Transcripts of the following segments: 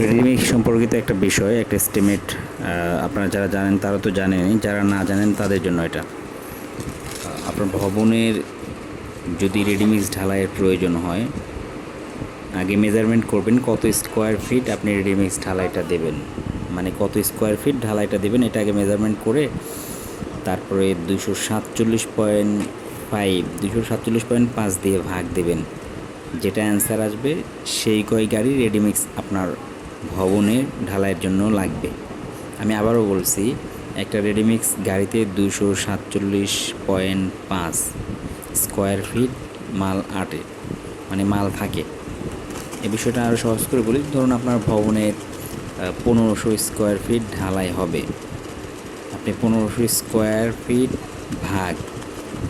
Ready mix সম্পর্কিত একটা বিষয়, একটা এস্টিমেট আপনারা যারা জানেন তারা তো জানেনই, যারা না জানেন তাদের জন্য এটা। আপনার ভবনের যদি রেডিমিক্স ঢালাইয়ের প্রয়োজন হয়, আগে মেজারমেন্ট করবেন কত স্কোয়ার ফিট আপনি রেডিমিক্স ঢালাইটা দেবেন। মানে কত স্কোয়ার ফিট ঢালাইটা দেবেন, এটা আগে মেজারমেন্ট করে তারপরে দুশো সাতচল্লিশ পয়েন্ট ফাইভ দুশো সাতচল্লিশ পয়েন্ট পাঁচ দিয়ে ভাগ দেবেন। যেটা অ্যান্সার আসবে, সেই কয় গাড়ি রেডিমিক্স আপনার ভবনে ঢালাইয়ের জন্য লাগবে। আমি আবারও বলছি, একটা রেডিমিক্স গাড়িতে দুশো সাতচল্লিশ পয়েন্ট পাঁচ স্কোয়ার ফিট মাল আটে মানে মাল থাকে। এই বিষয়টা আরও সহজ করে বলি, ধরুন আপনার ভবনের পনেরোশো স্কোয়ার ফিট ঢালাই হবে। আপনি পনেরোশো স্কোয়ার ফিট ভাগ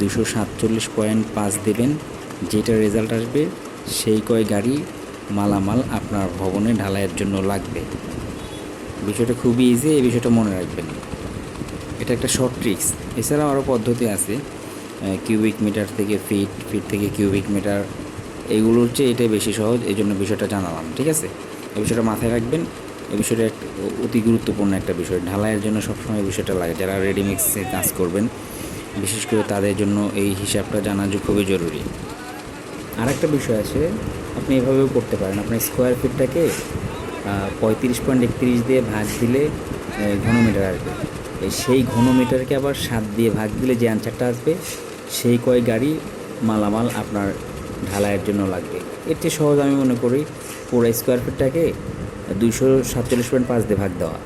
দুশো সাতচল্লিশ পয়েন্ট পাঁচ দেবেন, যেটা রেজাল্ট আসবে সেই কয় গাড়ি মালামাল আপনার ভবনে ঢালাইয়ের জন্য লাগবে। বিষয়টা খুবই ইজি এই বিষয়টা মনে রাখবেন। এটা একটা শর্ট ট্রিক্স এছাড়াও আরও পদ্ধতি আছে। কিউবিক মিটার থেকে ফিট ফিট থেকে কিউবিক মিটার এগুলোর চেয়ে এটাই বেশি সহজ এই জন্য বিষয়টা জানালাম, ঠিক আছে? এই বিষয়টা মাথায় রাখবেন। এই বিষয়টা এক- অতি গুরুত্বপূর্ণ একটা বিষয়। ঢালাইয়ের জন্য সবসময় এই বিষয়টা লাগে। যারা রেডিমিক্সে কাজ করবেন, বিশেষ করে তাদের জন্য এই হিসাবটা জানা যে খুবই জরুরি। আর একটা বিষয় আছে, আপনি এভাবেও করতে পারেন। আপনি স্কোয়ার ফিটটাকে পঁয়ত্রিশ পয়েন্ট একত্রিশ দিয়ে ভাগ দিলে ঘনমিটার আসবে। সেই ঘনমিটারকে আবার সাত দিয়ে ভাগ দিলে যে অ্যান্সারটা আসবে, সেই কয় গাড়ি মালামাল আপনার ঢালাইয়ের জন্য লাগবে। এর চেয়ে সহজ আমি মনে করি, পুরো স্কোয়ার ফিটটাকে দুইশো সাতচল্লিশ পয়েন্ট পাঁচ দিয়ে ভাগ দেওয়া।